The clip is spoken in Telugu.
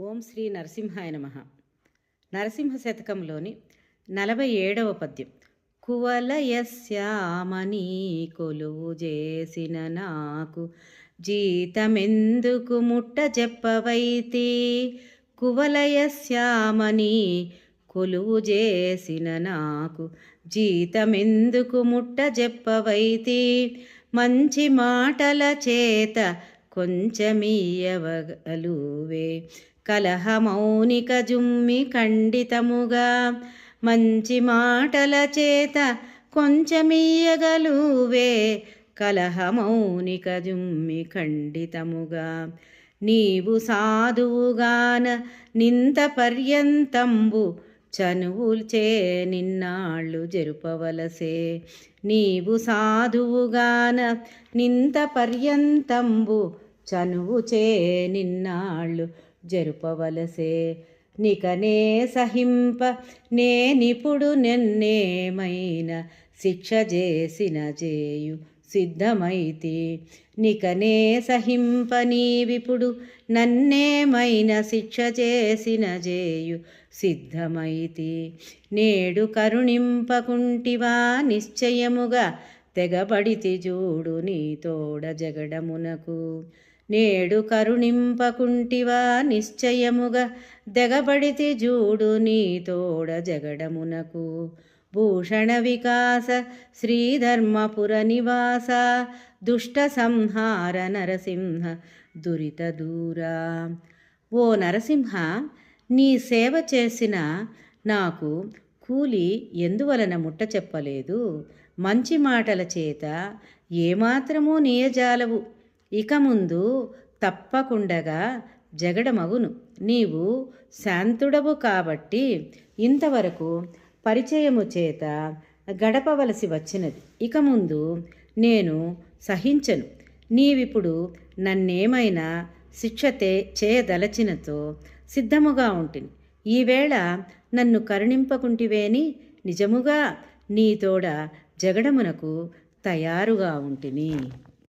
ఓం శ్రీ నరసింహాయ నమ. నరసింహ శతకంలోని నలభై ఏడవ పద్యం. కువలయశ్యామని కొలువు చేసిన నాకు జీతమెందుకు ముట్ట చెప్పవైతి? కువలయశ్యామని కొలువు చేసిన నాకు జీతమెందుకు ముట్ట చెప్పవైతి? మంచి మాటల చేత కొంచెమీయవగలువే. కలహమౌనిక జుమ్మి ఖండితముగా మంచి మాటల చేత కొంచెమియ్యగలువే కలహమౌనిక జుమ్మి ఖండితముగా. నీవు సాధువుగాన నింత పర్యంతంబు చనువుల్చే నిన్నాళ్ళు జరుపవలసే. నీవు సాధువుగాన నింత పర్యంతంబు చనువుచే నిన్నాళ్ళు జరుపవలసే. నికనే సహింప నేనిప్పుడు నిన్నేమైన శిక్ష చేసిన జేయు సిద్ధమైతి. నికనే సహింప నీవిప్పుడు నన్నేమైన శిక్ష చేసిన జేయు సిద్ధమైతి. నేడు కరుణింపకుంటివా నిశ్చయముగా తెగబడితి చూడు నీ తోడ జగడమునకు. నేడు కరుణింపకుంటివా నిశ్చయముగా దెగబడితి జూడు నీ తోడ జగడమునకు. భూషణ వికాస శ్రీధర్మపుర నివాస దుష్ట సంహార నరసింహ దురిత దూరా. ఓ నరసింహ నీ సేవ చేసిన నాకు కూలి ఎందువలన ముట్ట చెప్పలేదు? మంచి మాటల చేత ఏమాత్రమూ నీయజాలవు. ఇక ముందు తప్పకుండగా జగడమగును. నీవు శాంతుడవు కాబట్టి ఇంతవరకు పరిచయము చేత గడపవలసి వచ్చినది. ఇక ముందు నేను సహించను. నీవిప్పుడు నన్నేమైనా శిక్షతే చేయదలచినతో సిద్ధముగా ఉంటుంది ఈవేళ నన్ను కరుణింపకుంటివేని? నిజముగా నీ తోడ జగడమునకు తయారుగా ఉంటిని.